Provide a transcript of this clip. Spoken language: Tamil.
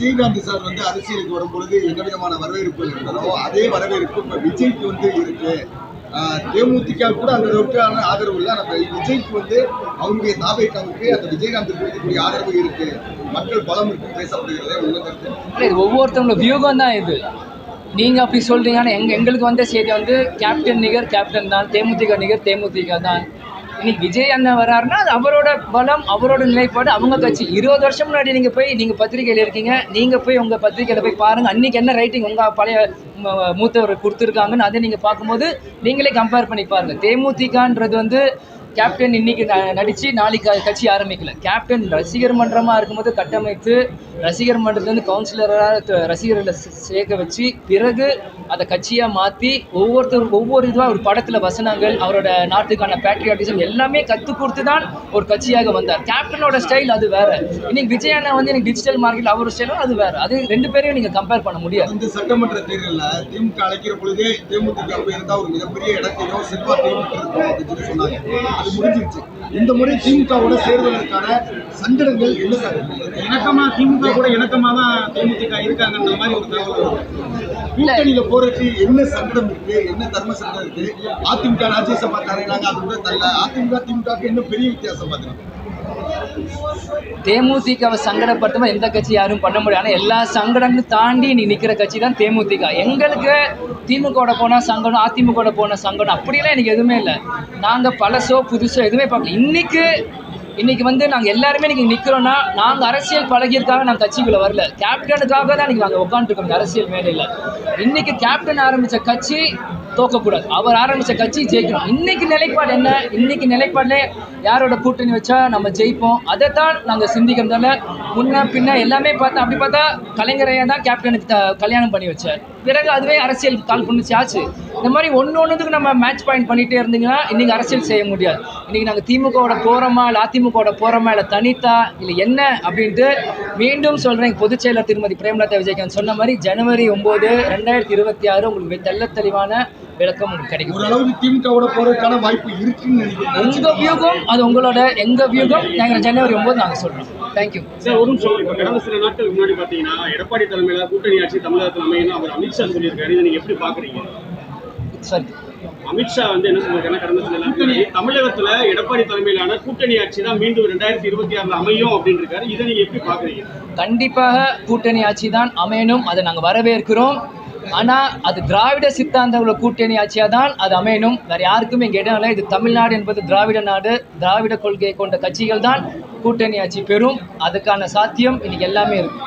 ஸ்ரீகாந்த் சார் வந்து அரசியலுக்கு வரும்பொழுது எந்த விதமான வரவேற்பு இருந்ததோ அதே வரவேற்பு இப்போ விஜய்க்கு வந்து இருக்கு. தேமுதிக கூட அந்த அளவுக்கான ஆதரவு இல்லை. நம்ம விஜய்க்கு வந்து அவருடைய தாபேக்காவுக்கு அந்த விஜயகாந்திற்கு இருக்கக்கூடிய ஆதரவு இருக்கு. மக்கள் பலம் இருக்கு பேசப்படுகிறது உங்க ஒவ்வொருத்தவங்களோட வியூகம் தான் இது. நீங்கள் அப்படி சொல்கிறீங்கன்னா எங்கள் எங்களுக்கு வந்த செய்தி வந்து கேப்டன் நிகர் கேப்டன் தான். தேமுதிக நிகர் தேமுதிக தான். இன்னைக்கு விஜய் அண்ணன் வராருன்னா அது அவரோட பலம் அவரோட நிலைப்பாடு அவங்க கட்சி. இருபது வருஷம் முன்னாடி நீங்கள் போய் நீங்கள் பத்திரிகையில் இருக்கீங்க. நீங்கள் போய் உங்கள் பத்திரிகையில் போய் பாருங்கள் அன்றைக்கி என்ன ரைட்டிங் உங்கள் பழைய மூத்தவர் கொடுத்துருக்காங்கன்னு அதை நீங்கள் பார்க்கும்போது நீங்களே கம்பேர் பண்ணி பாருங்கள் தேமுதிகன்றது வந்து கேப்டன் இன்னைக்கு நடித்து நடிச்சு நாளைக்கு கட்சி ஆரம்பிக்கல. கேப்டன் ரசிகர் மன்றமாக இருக்கும்போது கட்டமைத்து ரசிகர் மன்றத்துலேருந்து கவுன்சிலராக ரசிகர்களை சேர்க்க வச்சு பிறகு அதை கட்சியாக மாற்றி ஒவ்வொருத்தர் ஒவ்வொரு இதுவாக ஒரு படத்தில் வசனங்கள் அவரோட நாட்டுக்கான பேட்ரியாட்டிசம் எல்லாமே கற்றுக் கொடுத்து தான் ஒரு கட்சியாக வந்தார். கேப்டனோட ஸ்டைல் அது வேறு. இன்னைக்கு விஜய் அண்ணா வந்து எனக்கு டிஜிட்டல் மார்க்கெட் அவர் ஸ்டைலும் அது வேறு. அது ரெண்டு பேரையும் நீங்கள் கம்பேர் பண்ண முடியாது. இந்த சட்டமன்ற தேர்தலில் திமுக அழைக்கிற பொழுதே திமுக இருந்தால் ஒரு மிகப்பெரிய இடத்தையும் செல்வாக்கையும் சொன்னாங்க. அது முடிஞ்சிருச்சு. இந்த முறை திமுகவோட சேர்வதற்கான சங்கடங்கள் என்ன சார் இணக்கமா திமுக கூட இணக்கமா தான் தேமுதிக இருக்காங்கன்ற மாதிரி ஒரு தகவல் கூட்டணியில போறதுக்கு என்ன சங்கடம் இருக்கு? என்ன தர்ம சங்கடம் இருக்கு? அதிமுக ராஜ்யசபா தரையினாங்க அது கூட தரல. அதிமுக திமுக என்ன பெரிய வித்தியாசம் பாத்தீங்கன்னா தேமுதிகவை சங்கடப்படுத்தாம எந்த கட்சி யாரும் பண்ண முடியாது. ஆனால் எல்லா சங்கடங்களும் தாண்டி நீ நிற்கிற கட்சி தான் தேமுதிக. எங்களுக்கு திமுகவோட போனால் சங்கடம் அதிமுகவோட போன சங்கடம் அப்படிலாம் எனக்கு எதுவுமே இல்லை. நாங்கள் பழசோ புதுசோ எதுவுமே பார்க்கல. இன்னைக்கு இன்னைக்கு வந்து நாங்கள் எல்லாருமே இன்றைக்கி நிற்கிறோன்னா நாங்கள் அரசியல் பழகியிருக்காக நாங்கள் கட்சிக்குள்ளே வரல. கேப்டனுக்காக தான் இன்றைக்கி நாங்கள் உட்காந்துருக்கோம் அரசியல் மேடையில். இன்றைக்கி கேப்டன் ஆரம்பித்த கட்சி தோக்கக்கூடாது. அவர் ஆரம்பித்த கட்சி ஜெயிக்கணும். இன்றைக்கி நிலைப்பாடு என்ன? இன்னைக்கு நிலைப்பாடில் யாரோட கூட்டணி வச்சா நம்ம ஜெயிப்போம்? அதை தான் நாங்கள் சிந்திக்கிறதால முன்ன பின்ன எல்லாமே பார்த்தா அப்படி பார்த்தா கலைஞரையை தான் கேப்டனுக்கு கல்யாணம் பண்ணி வச்சார். பிறகு அதுவே அரசியல் கால் பண்ணிச்சு ஆச்சு. இந்த மாதிரி ஒன்று ஒன்றுத்துக்கு நம்ம மேட்ச் பாயிண்ட் பண்ணிகிட்டே இருந்தீங்கன்னா இன்றைக்கி அரசியல் செய்ய முடியாது. இன்றைக்கி நாங்கள் திமுகவோட போகிறோமா இல்லை அதிமுகவோட போகிறோமா இல்லை தனித்தா இல்லை என்ன அப்படின்ட்டு மீண்டும் சொல்கிறேன் பொதுச் செயலர் திருமதி பிரேமலதா விஜயகாந்த் சொன்ன மாதிரி ஜனவரி ஒம்பது ரெண்டாயிரத்தி இருபத்தி ஆறு உங்களுக்கு தெள்ள தெளிவான விளக்கம் உங்களுக்கு கிடைக்கும். ஓரளவுக்கு திமுகவோட போறதுக்கான வாய்ப்பு இருக்குன்னு உங்கள் வியூகம் அது உங்களோட எங்கள் வியூகம் நாங்கள் ஜனவரி ஒம்பது நாங்கள் சொல்கிறோம் தேங்க்யூ சார் ஒரு நிமிஷம் இப்ப கடந்த சில நாட்களுக்கு முன்னாடி பாத்தீங்கன்னா எடப்பாடி தலைமையில கூட்டணி ஆட்சி தமிழகத்தில் அமையணும் அவர் அமித்ஷா சொல்லியிருக்காரு. இதை நீங்க எப்படி பாக்குறீங்க? சரி அமித்ஷா வந்து என்ன சொல்லியிருக்காருன்னா கடந்த சில நாட்கள் முன்னாடி, தமிழகத்துல எடப்பாடி தலைமையிலான கூட்டணி ஆட்சி தான் மீண்டும் ரெண்டாயிரத்தி இருபத்தி ஆறுல அமையும் அப்படின்னு இருக்காரு. இதை நீங்க எப்படி பாக்குறீங்க? கண்டிப்பாக கூட்டணி ஆட்சி தான் அமையணும். அதை நாங்கள் வரவேற்கிறோம். ஆனால் அது திராவிட சித்தாந்தங்கள கூட்டணி ஆட்சியாக தான் அது அமையணும். வேறு யாருக்குமே இங்கே இடம் இல்லை. இது தமிழ்நாடு என்பது திராவிட நாடு திராவிட கொள்கையை கொண்ட கட்சிகள் தான் கூட்டணி ஆட்சி பெறும். அதுக்கான சாத்தியம் இன்னைக்கு எல்லாமே இருக்குது